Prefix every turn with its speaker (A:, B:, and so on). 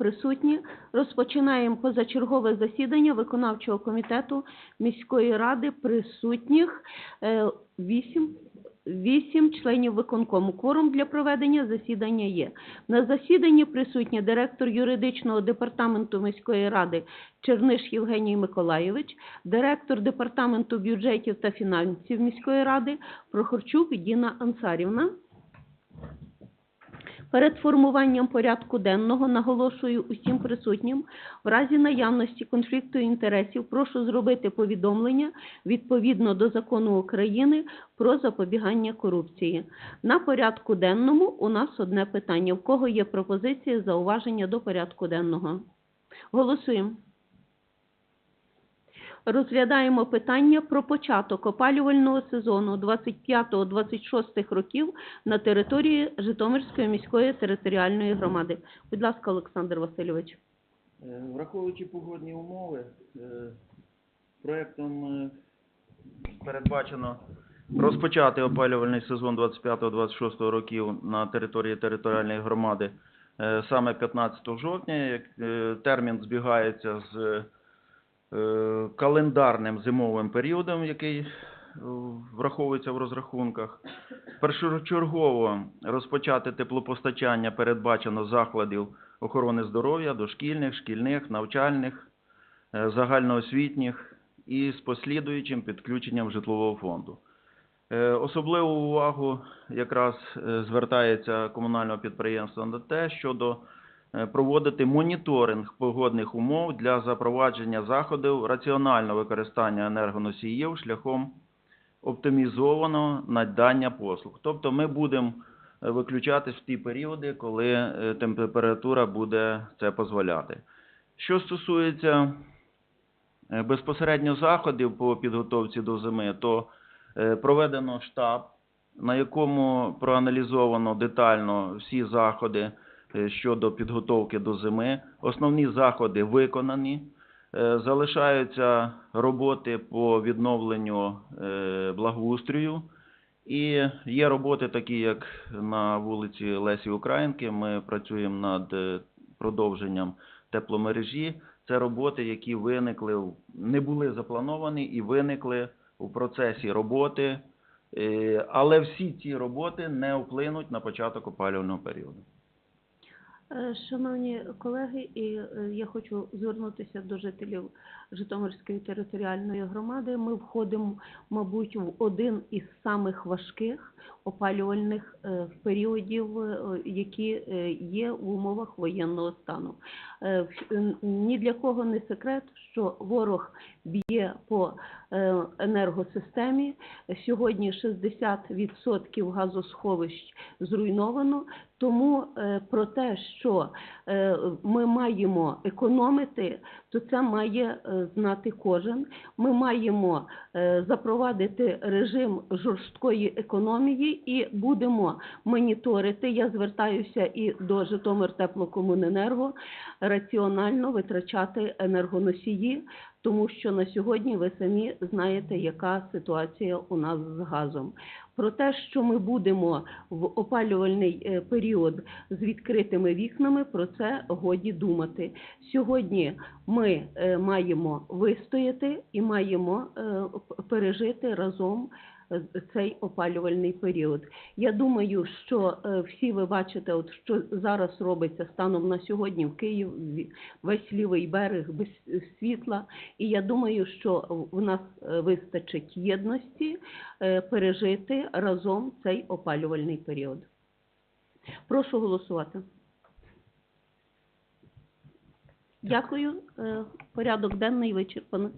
A: присутні. Розпочинаємо позачергове засідання виконавчого комітету міської ради. Присутніх е, вісім. Членів виконкому. Кворум для проведення засідання є. На засіданні присутні директор юридичного департаменту міської ради Черниш Євгеній Миколайович, директор департаменту бюджетів та фінансів міської ради Прохорчук Діна Ансарівна. Перед формуванням порядку денного наголошую усім присутнім, в разі наявності конфлікту інтересів прошу зробити повідомлення відповідно до закону України про запобігання корупції. На порядку денному у нас одне питання. В кого є пропозиції, зауваження до порядку денного? Голосуємо. Розглядаємо питання про початок опалювального сезону 25-26 років на території Житомирської міської територіальної громади. Будь ласка, Олександр Васильович.
B: Е, Враховуючи погодні умови, е, проектом е, передбачено розпочати опалювальний сезон 25-26 років на території територіальної громади саме 15 жовтня. Термін збігається з календарним зимовим періодом, який е, враховується в розрахунках. Першочергово розпочати теплопостачання передбачено закладів охорони здоров'я, дошкільних, шкільних, навчальних, е, загальноосвітніх і з послідуючим підключенням житлового фонду. Е, Особливу увагу якраз е, звертається комунального підприємства на те, щодо е, проводити моніторинг погодних умов для запровадження заходів раціонального використання енергоносіїв шляхом оптимізованого надання послуг. Тобто ми будемо е, виключатись в ті періоди, коли е, температура буде це дозволяти. Що стосується е, безпосередньо заходів по підготовці до зими, то е, проведено штаб, на якому проаналізовано детально всі заходи е, щодо підготовки до зими. Основні заходи виконані. Е, Залишаються роботи по відновленню е, благоустрою. І є роботи такі, як на вулиці Лесі Українки. Ми працюємо над е, продовженням тепломережі. Це роботи, які виникли, не були заплановані і виникли у процесі роботи. Е, Але всі ці роботи не вплинуть на початок опалювального періоду.
A: Е, Шановні колеги, і е, я хочу звернутися до жителів Житомирської територіальної громади. Ми входимо, мабуть, в один із самих важких опалювальних е, періодів, які є в умовах воєнного стану. Ні для кого не секрет, що ворог б'є по енергосистемі. Сьогодні 60% газосховищ зруйновано. Тому про те, що е, ми маємо економити, то це має е, знати кожен. Ми маємо е, запровадити режим жорсткої економії і будемо моніторити. Я звертаюся і до Житомир Теплокомуненерго раціонально витрачати енергоносії, тому що на сьогодні ви самі знаєте, яка ситуація у нас з газом. Про те, що ми будемо в опалювальний е, період з відкритими вікнами, про це годі думати. Сьогодні ми е, маємо вистояти і маємо е, пережити разом цей опалювальний період. Я думаю, що е, всі ви бачите, от що зараз робиться станом на сьогодні в Києві, весь лівий берег без е, світла. І я думаю, що в нас е, вистачить єдності е, пережити разом цей опалювальний період. Прошу голосувати. Дякую. Е, Порядок денний вичерпано.